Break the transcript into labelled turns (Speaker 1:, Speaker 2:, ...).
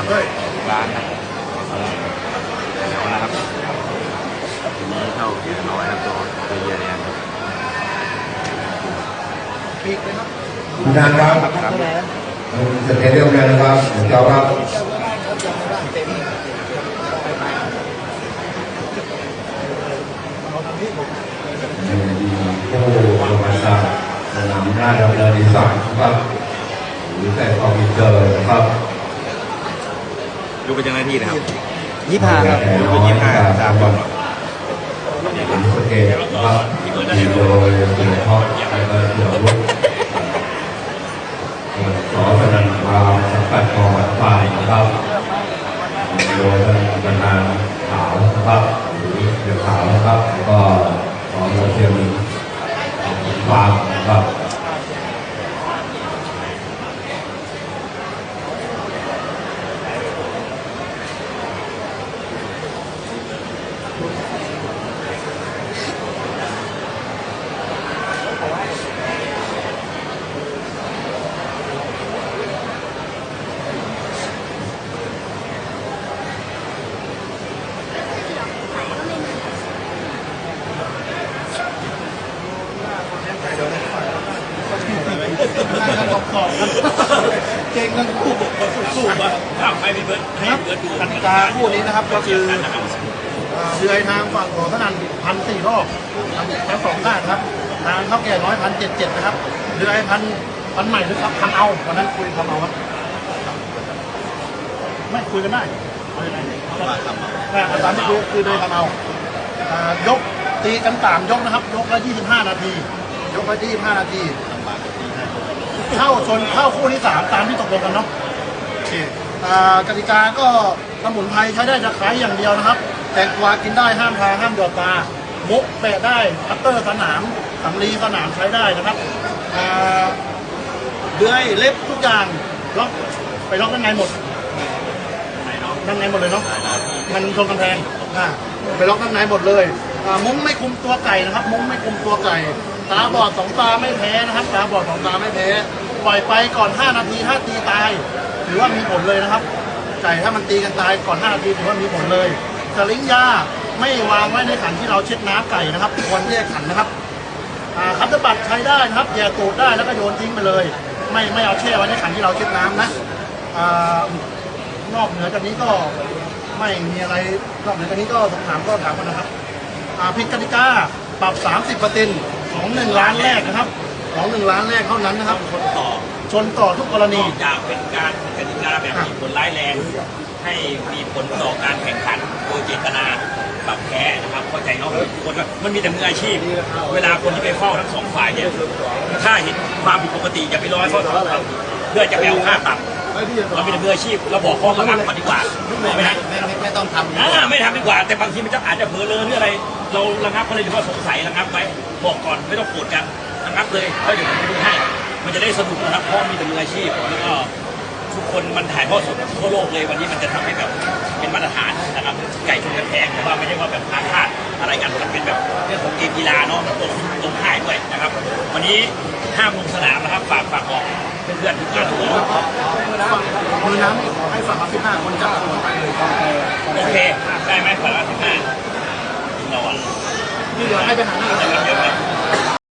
Speaker 1: จับด้วย
Speaker 2: ร้านนะแล้วนะครับทีนี้เท่าแก่น้อยครับตัวตัวเยียแดงครับ
Speaker 1: ปีกเลยครับ
Speaker 3: คุณทางครับ
Speaker 2: ครับ
Speaker 3: เสร็จเรียบร้อยนะครับเดี๋ยวเจ้าครับมีผู้ประวัติศาสตร์สนามหน้าดำเนินอีสานครับหรือแต่คอมพิวเตอร์นะครับ
Speaker 2: ดูเป็นยังไงที่นะครับ
Speaker 4: ยี่ห้าครับ
Speaker 2: ดูเป็นยี่ห้าสามบอล
Speaker 3: เป็นสเกตนะครับมีโดยเสียท็อปแล้วก็เสียรุ่สอสนันทราสังกัดกองฝ่ายนะครับโดยท่านประธานขาวนะครับหรือเดียวขาวนะครับก็สอเชียงฟาร์มนะครับ
Speaker 1: เก่งกันคู่สู้ๆมาครับกติกาคู่นี้นะครับก็คือเอ่อเรือทางฝั่งของทนันพันสี่รอบทั้งสองด้านครับ ทางเท่าแก่น้อยพันเจ็ดเจ็ดนะครับเรือไอ้พันพันใหม่หรือครับพันเอาวันนั้นคุยทำเอาครับไม่คุยกันได้เอายังไงอ่าตาที่คุยคือเลยทำเอาอ่ายกตีกันสามยกนะครับ ยกละยี่สิบห้านาที ยกละยี่สิบห้านาที เข้าชนเข้าคู่ที่สามตามที่ตกลงกันเนาะโอเคอ่ากติกาก็สมุนไพรใช้ได้จะขายอย่างเดียวนะครับ แตงกวากินได้ห้ามทาห้ามหยอดตามุกแปะได้คัตเตอร์สนามสำลีสนามใช้ได้นะครับอ่าเลื่อยเล็บทุกอย่างล็อกไปล็อกด้านในหมดด้านในหมดเลยเนาะมันชนกำแพงอ่าไปล็อกด้านในหมดเลยอ่ามุ้งไม่คุมตัวไก่นะครับ มุ้งไม่คุมตัวไก่ตาบอดสองตาไม่แพ้นะครับ ตาบอดสองตาไม่แพ้ ปล่อยไปก่อน 5 นาทีถ้าตีตายถือว่ามีผลเลยนะครับ ไก่ถ้ามันตีกันตายก่อน 5 นาทีถือว่ามีผลเลยสลิงยาไม่วางไว้ในขันที่เราเช็ดน้ำไก่นะครับควรแยกขันนะครับคัตเตอร์บัตใช้ได้นะครับแย่ตูดได้แล้วก็โยนทิ้งไปเลย ไม่ไม่เอาแช่ไว้ในขันที่เราเช็ดน้ำนะอ่านอกเหนือจากนี้ก็ไม่มีอะไรนอกเหนือจากนี้ก็สอบถามก็ถามกันนะครับอ่าผิดกติกาปรับ 30เปอร์เซ็นต์ของหนึ่งล้านแรกนะครับ ของหนึ่งล้านแรกเท่านั้นนะครับ
Speaker 5: คนต่อ
Speaker 1: ชนต่อทุกกร
Speaker 5: น
Speaker 1: ณี
Speaker 5: อกจากเป็นการกติกาแบบมีผลร้ายแรง ให้มีผลต่อการแข่งขันโดยเจตนาปรับแพ้นะครับเข้าใจเนาะคนว่ามันมีแต่มืออาชีพ เวลาคนที่ไปเฝ้าทั้งสองฝ่ายเนี่ยถ้าเห็นความผิดปกติอย่าไปรอให้เขาเพื่อจะไปเอาค่าปรับเราเป็นมืออาชีพเราบอกข้อระงับก่อนดีกว่าถูกไหมฮะ
Speaker 4: ไม่ต้องทำ
Speaker 5: อ่าไม่ทำดีกว่า แต่บางทีมันจะอาจจะเผลอเลอหรืออะไร เราระงับก็เลยถือว่าสงสัยระงับไว้บอกก่อนไม่ต้องโกรธกัน ระงับเลยแล้วเดี๋ยวผมไปดูให้ มันจะได้สนุกนะครับเพราะมีแต่มืออาชีพแล้วก็ทุกคนมันถ่ายทอดสดทั่วโลกเลยวันนี้มันจะทำให้แบบเป็นมาตรฐานนะครับไก่ชนกันแพงแต่ว่าไม่ใช่ว่าแบบอาฆาตอะไรกันมันเป็นแบบเรื่องของเกมกีฬาเนาะมันตรงตรงข่ายด้วยนะครับ วันนี้ห้ามลงสนามนะครับฝากฝากบอกเพื่อนๆทุกท่านทุกคน
Speaker 1: มือน้ำนี่ขอให้ฝั่งละ15คนจับตัวไปเลย
Speaker 5: โอเคได้ไหมฝากละสิบห้าเราอะ
Speaker 1: ที่เหลือให้ไปหาหน้า